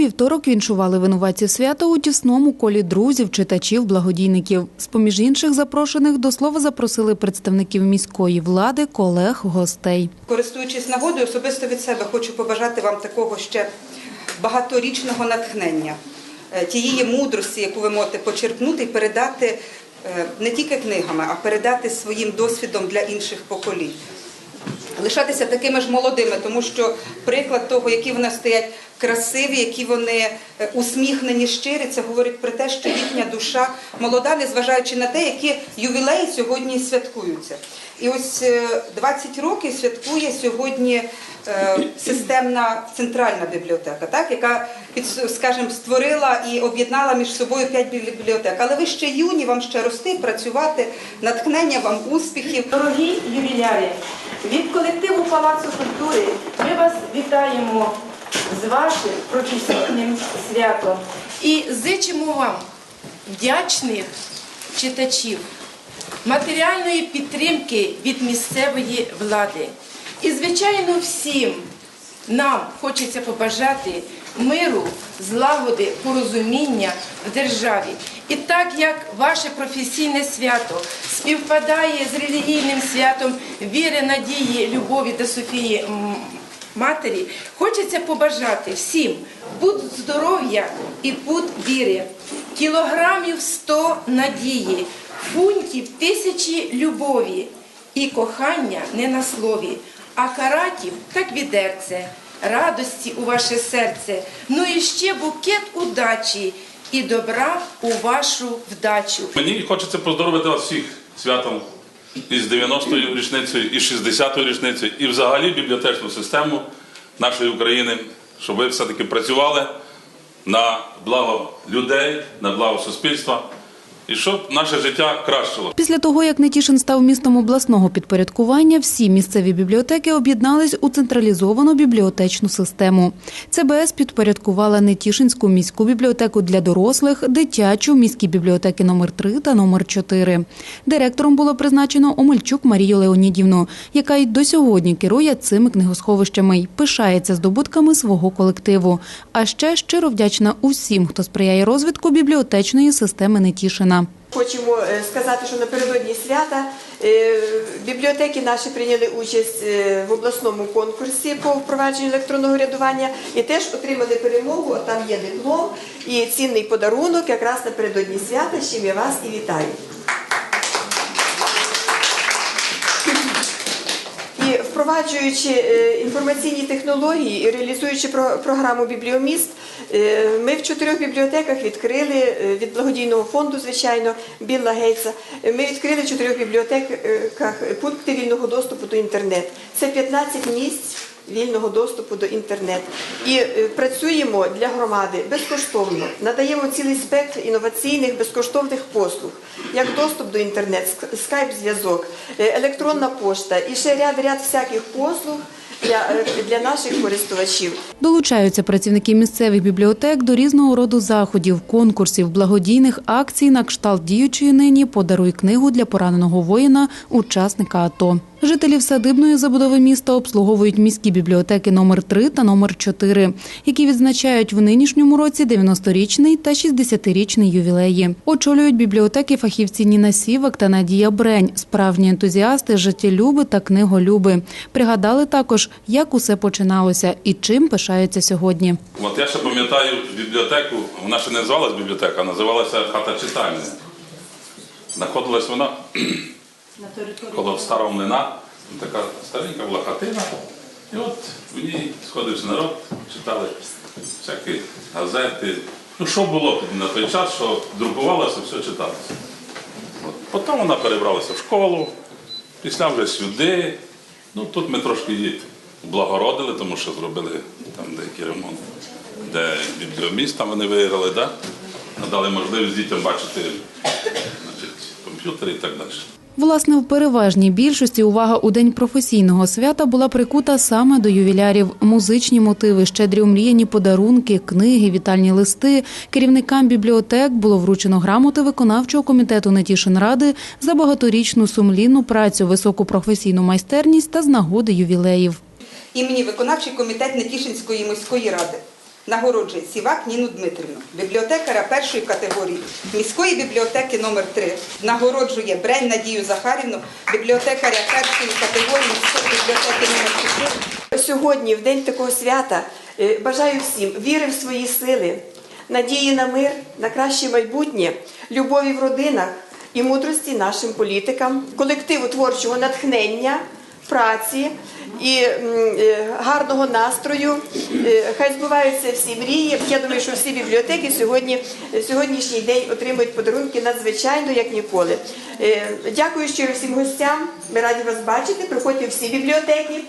вівторок віншували винуватців свята у тісному колі друзів, читачів, благодійників. З-поміж інших запрошених до слова запросили представників міської влади, колег, гостей. Користуючись нагодою, особисто від себе хочу побажати вам такого ще багаторічного натхнення, е, тієї мудрості, яку ви можете почерпнути і передати е, не тільки книгами, а передати своїм досвідом для інших поколінь. Лишатися такими ж молодими, тому що приклад того, які вони стоять красиві, які вони е, усміхнені, щирі, це говорить про те, що їхня душа молода, незважаючи на те, які ювілеї сьогодні святкуються. І ось е, 20 років святкує сьогодні е, системна центральна бібліотека, так, яка скажімо, створила і об'єднала між собою п'ять бібліотек. Але ви ще юні, вам ще рости, працювати, натхнення вам успіхів. Дорогі ювіляри, від колективу Палацу культури ми вас вітаємо з вашим професійним святом і зичимо вам вдячних читачів, матеріальної підтримки від місцевої влади. І, звичайно, всім нам хочеться побажати миру, злагоди, порозуміння в державі. І так як ваше професійне свято співпадає з релігійним святом віри, надії, любові та Софії Матері, хочеться побажати всім пут здоров'я і пут віри, кілограмів 100 надії, фунтів тисячі любові і кохання не на слові, а каратів так відерце, радості у ваше серце, ну і ще букет удачі і добра у вашу вдачу. Мені хочеться поздоровити вас всіх святом із 90-ю річницею, і 60-ю річницею, і взагалі бібліотечну систему нашої України, щоб ви все-таки працювали на благо людей, на благо суспільства, і щоб наше життя кращило. Після того, як Нетішин став містом обласного підпорядкування, всі місцеві бібліотеки об'єднались у централізовану бібліотечну систему. ЦБС підпорядкувала Нетішинську міську бібліотеку для дорослих, дитячу, міські бібліотеки номер 3 та номер 4. Директором було призначено Омельчук Марію Леонідівну, яка й до сьогодні керує цими книгосховищами й пишається здобутками свого колективу. А ще щиро вдячна усім, хто сприяє розвитку бібліотечної системи Нетішина. Хочемо е, сказати, що напередодні свята е, бібліотеки наші прийняли участь е, в обласному конкурсі по впровадженню електронного рядування і теж отримали перемогу. Там є диплом і цінний подарунок якраз напередодні свята. з чим я вас і вітаю. І впроваджуючи інформаційні технології і реалізуючи програму Бібліоміст, ми в чотирьох бібліотеках відкрили е, від благодійного фонду, звичайно, Білла Гейтса. е, Ми відкрили в чотирьох бібліотеках пункти вільного доступу до інтернет. Це 15 місць. Вільного доступу до інтернет і е, працюємо для громади безкоштовно. Надаємо цілий спектр інноваційних безкоштовних послуг, як доступ до інтернет, скайп-зв'язок, е, електронна пошта і ще ряд ряд всяких послуг для, е, для наших користувачів. Долучаються працівники місцевих бібліотек до різного роду заходів, конкурсів, благодійних акцій на кшталт діючої нині «Подаруй книгу для пораненого воїна, учасника АТО». Жителів садибної забудови міста обслуговують міські бібліотеки номер 3 та номер 4, які відзначають в нинішньому році 90-річний та 60-річний ювілеї. Очолюють бібліотеки фахівці Ніна Сівак та Надія Брень, справжні ентузіасти, життєлюби та книголюби. Пригадали також, як усе починалося і чим пишаються сьогодні. От я ще пам'ятаю бібліотеку, вона ще не називалась бібліотека, а називалася хата читальня. Знаходилась вона коло старого млина, така старенька була хатина. І от в ній сходився народ, читали всякі газети. Ну, що було на той час, що друкувалося, все читалося. От. Потім вона перебралася в школу, після вже сюди. Ну, тут ми трошки її благородили, тому що зробили там деякий ремонт, де бібліоміст там вони виграли, да? надали можливість дітям бачити значить, комп'ютери і так далі. Власне, в переважній більшості увага у день професійного свята була прикута саме до ювілярів. Музичні мотиви, щедрі омріяні подарунки, книги, вітальні листи. Керівникам бібліотек було вручено грамоти виконавчого комітету Нетішинради за багаторічну сумлінну працю, високу професійну майстерність та з нагоди ювілеїв. імені виконавчий комітет Нетішинської міської ради. Нагороджує Сівак Ніну Дмитрівну, бібліотекаря першої категорії. Міської бібліотеки номер 3 Нагороджує Брень Надію Захарівну, бібліотекаря першої категорії міської бібліотеки номер 4 Сьогодні, в день такого свята, е, бажаю всім віри в свої сили, надії на мир, на краще майбутнє, любові в родинах і мудрості нашим політикам, колективу творчого натхнення, праці і е, гарного настрою. Е, Хай збуваються всі мрії. Я думаю, що всі бібліотеки сьогодні сьогоднішній день отримують подарунки надзвичайно як ніколи. Е, Дякую щиро всім гостям. Ми раді вас бачити. Приходьте всі бібліотеки.